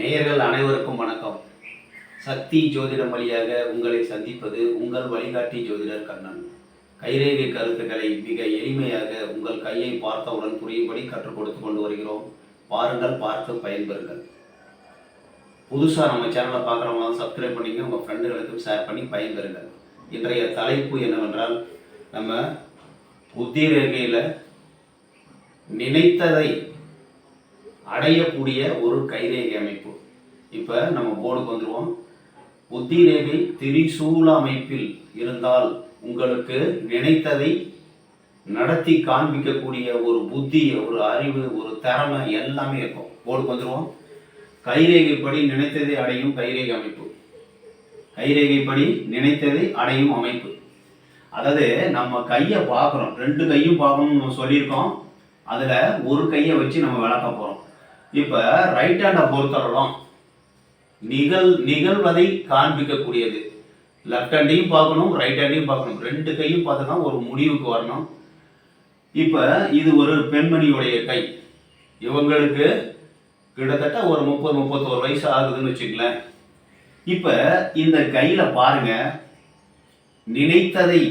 நேயர்கள் அனைவருக்கும் வணக்கம். சக்தி ஜோதிடம் வழியாக உங்களை சந்திப்பது உங்கள் வழிகாட்டி ஜோதிடர் கண்ணன். கைரேகை கருத்துக்களை மிக எளிமையாக உங்கள் கையை பார்த்தவுடன் புரியும்படி கற்றுக் கொடுத்து கொண்டு வருகிறோம். பாருங்கள் பார்த்து பயன்பெறுங்கள். புதுசாக நம்ம சேனலை பார்க்குறவங்க சப்ஸ்கிரைப் பண்ணிங்க உங்கள் ஃப்ரெண்டுகளுக்கும் ஷேர் பண்ணி பயன்பெறுங்கள். இன்றைய தலைப்பு என்னவென்றால் நம்ம புத்தி ரேகையில் நினைத்ததை அடையக்கூடிய ஒரு கைரேகை அமைப்பு. இப்போ நம்ம போர்டுக்கு வந்துடுவோம் புத்தி ரேகை திரிசூல அமைப்பில் இருந்தால் உங்களுக்கு நினைத்ததை நடத்தி காண்பிக்கக்கூடிய ஒரு புத்தி ஒரு அறிவு ஒரு திறமை எல்லாமே இருக்கும். போர்டுக்கு வந்துடுவோம் கைரேகைப்படி நினைத்ததை அடையும் கைரேகை அமைப்பு. கைரேகைப்படி நினைத்ததை அடையும் அமைப்பு. அதாவது நம்ம கையை பார்க்குறோம் ரெண்டு கையும் பார்க்கணும்னு நம்ம சொல்லியிருக்கோம். அதில் ஒரு கையை வச்சு நம்ம விளக்க போகிறோம் இப்போ ரைட் ஹேண்டை பொறுத்தவரைக்கும் நிகழ் நிகழ்வதை காண்பிக்கக்கூடியது. லெஃப்ட் ஹேண்டையும் பார்க்கணும் ரைட் ஹேண்டையும் பார்க்கணும். ரெண்டு கையும் பார்த்து தான் ஒரு முடிவுக்கு வரணும். இப்போ இது ஒரு பெண்மணியுடைய கை. இவங்களுக்கு கிட்டத்தட்ட ஒரு முப்பது முப்பத்தோரு வயசு ஆகுதுன்னு வச்சுங்களேன் இப்போ இந்த கையில் பாருங்க. நினைத்ததை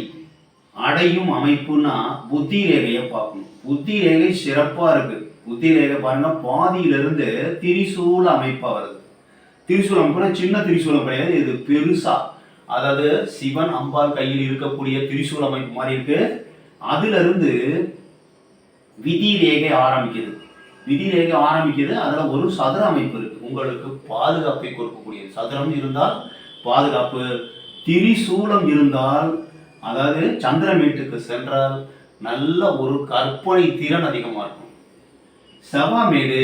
அடையும் அமைப்புன்னா புத்தி ரேகையை பார்க்கணும். புத்தி ரேகை சிறப்பாக இருக்குது புத்தி ரேகை பாருங்க பாதியிலிருந்து திரிசூல அமைப்பாக வருது. திரிசூலம் அமைப்புனா சின்ன திரிசூலம் கிடையாது இது பெருசா. அதாவது சிவன் அம்பாள் கையில் இருக்கக்கூடிய திரிசூல அமைப்பு மாதிரி இருக்கு. அதுல இருந்து விதி ரேகை ஆரம்பிக்குது. விதி ரேகை ஆரம்பிக்குது அதுல ஒரு சதுர அமைப்பு இருக்கு. உங்களுக்கு பாதுகாப்பை கொடுக்கக்கூடிய சதுரம் இருந்தால் பாதுகாப்பு. திரிசூலம் இருந்தால் அதாவது சந்திரமேட்டுக்கு சென்றால் நல்ல ஒரு கற்பனை திறன் அதிகமாக இருக்கும். செவ்வாமேடு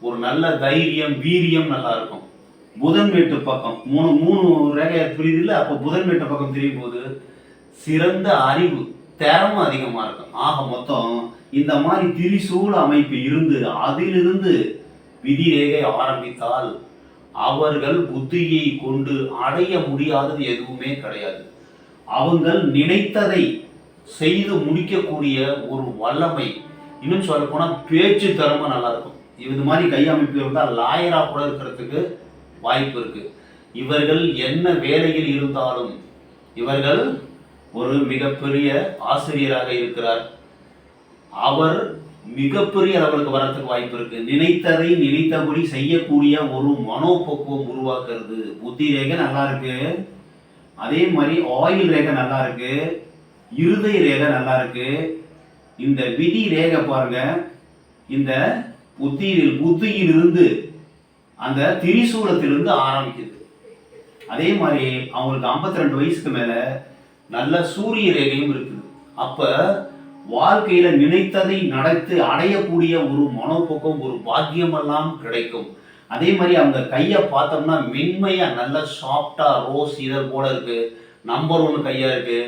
ஒரு நல்ல தைரியம் வீரியம் நல்லா இருக்கும். புதன் மேட்டு பக்கம் மூணு மூணு ரேகையை புரியுது அப்போ புதன் மேட்டு பக்கம் தெரியும் போது சிறந்த அறிவு திறமும் அதிகமாக இருக்கும். ஆக மொத்தம் இந்த மாதிரி திரிசூல அமைப்பு இருந்து அதிலிருந்து விதி ரேகை ஆரம்பித்தால் அவர்கள் புத்தியை கொண்டு அடைய முடியாதது எதுவுமே கிடையாது. அவங்கள் நினைத்ததை செய்து முடிக்கக்கூடிய ஒரு வல்லமை இன்னும் சொல்ல போனால் பேச்சு திறமை நல்லாயிருக்கும் இது மாதிரி கையமைப்பு இருந்தால் லாயராக கூட இருக்கிறதுக்கு வாய்ப்பு இருக்குது இவர்கள் என்ன வேலையில் இருந்தாலும் இவர்கள் ஒரு மிகப்பெரிய ஆசிரியராக இருக்கிறார். அவர் மிகப்பெரிய அளவுக்கு வரத்துக்கு வாய்ப்பு இருக்கு. நினைத்ததை நினைத்தபடி செய்யக்கூடிய ஒரு மனோபக்குவம் உருவாக்குறது. புத்தி ரேகை நல்லா இருக்கு. அதே மாதிரி ஆயில் ரேகை நல்லா இருக்கு. இருதய ரேகை நல்லா இருக்கு. இந்த விதி ரேகை பாருங்க. இந்த புத்தியில் புத்தியிலிருந்து அந்த திரிசூலத்திலிருந்து ஆரம்பிக்குது. அதே மாதிரி அவங்களுக்கு 52 ரெண்டு வயசுக்கு மேல நல்ல சூரிய ரேகையும் இருக்குது. அப்ப வாழ்க்கையில நினைத்ததை நடத்து அடையக்கூடிய ஒரு மனோபோக்கம் ஒரு பாக்கியம் எல்லாம் கிடைக்கும். அதே மாதிரி அவங்க கையை பார்த்தோம்னா மென்மையா நல்ல சாஃப்டா ரோஸ் இதழ் போல இருக்கு. நம்பர் ஒன்று கையா இருக்கு.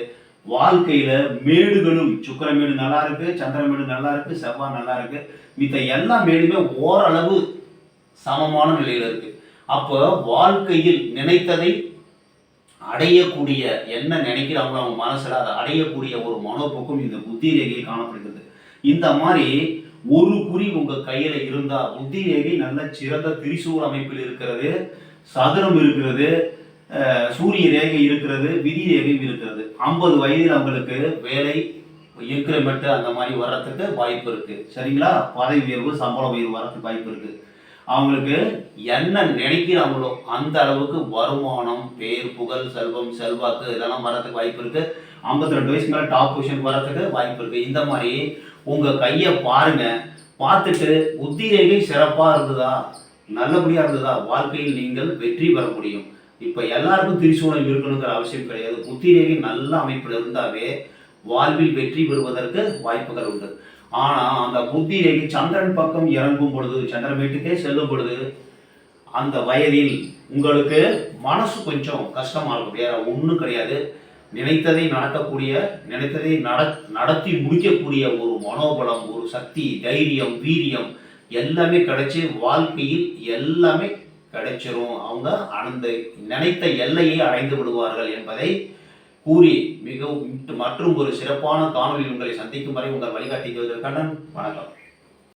வாழ்க்கையில மேடுகளும் சுக்கிரமேடு நல்லா இருக்கு சந்திரமேடு நல்லா இருக்கு செவ்வாய் நல்லா இருக்கு மித்த எல்லா மேடுமே ஓரளவு சமமான நிலையில இருக்கு. அப்போ வாழ்க்கையில் நினைத்ததை அடையக்கூடிய என்ன நினைக்கிறாங்களோ அவங்க மனசுல அதை அடையக்கூடிய ஒரு மனோப்போக்கும் இந்த புத்தி ரேகையில் காணப்படுகிறது. இந்த மாதிரி ஒரு குறி உங்க கையில இருந்தா புத்தி ரேகை நல்ல சிறந்த திரிசூல் அமைப்பில் இருக்கிறது சதுரம் இருக்கிறது சூரிய ரேகை இருக்கிறது விதி ரேகையும் இருக்கிறது. ஐம்பது வயதில் அவங்களுக்கு வேலை இன்க்ரிமெண்ட் அந்த மாதிரி வர்றதுக்கு வாய்ப்பு இருக்கு. சரிங்களா? பதவி உயர்வு சம்பள உயர்வு வர்றதுக்கு வாய்ப்பு இருக்கு. அவங்களுக்கு என்ன நினைக்கிறாங்களோ அந்த அளவுக்கு வருமானம் பேர் புகழ் செல்வம் செல்வாக்கு இதெல்லாம் வர்றதுக்கு வாய்ப்பு இருக்கு. 52 ரெண்டு வயசு மேலே டாப் பொசிஷன் வர்றதுக்கு வாய்ப்பு இருக்கு. இந்த மாதிரி உங்க கையை பாருங்க. பார்த்துட்டு புத்தி ரேகை சிறப்பா இருந்ததா நல்லபடியா இருந்ததா வாழ்க்கையில் நீங்கள் வெற்றி பெற முடியும். இப்போ எல்லாருக்கும் திரிசூலம் இருக்கணுங்கிற அவசியம் கிடையாது. புத்திரேகை நல்ல அமைப்பில் இருந்தாவே வாழ்வில் வெற்றி பெறுவதற்கு வாய்ப்புகள் உண்டு. ஆனால் அந்த புத்தி ரேகை சந்திரன் பக்கம் இறங்கும் பொழுது சந்திரன் வீட்டுக்கே செல்லும் பொழுது அந்த வயதில் உங்களுக்கு மனசு கொஞ்சம் கஷ்டமாக இருக்கும். வேற ஒன்றும் கிடையாது. நினைத்ததை நடக்கக்கூடிய நினைத்ததை நட நடத்தி முடிக்கக்கூடிய ஒரு மனோபலம் ஒரு சக்தி தைரியம் வீரியம் எல்லாமே கிடைச்சி வாழ்க்கையில் எல்லாமே கிடைச்சிரும். அவங்க அந்த நினைத்த எல்லையை அடைந்து விடுவார்கள் என்பதை கூறி மிகவும் மற்றும் ஒரு சிறப்பான காணொலி உங்களை சந்திக்கும் வரை உங்கள் வழிகாட்டி கண்ணன். வணக்கம்.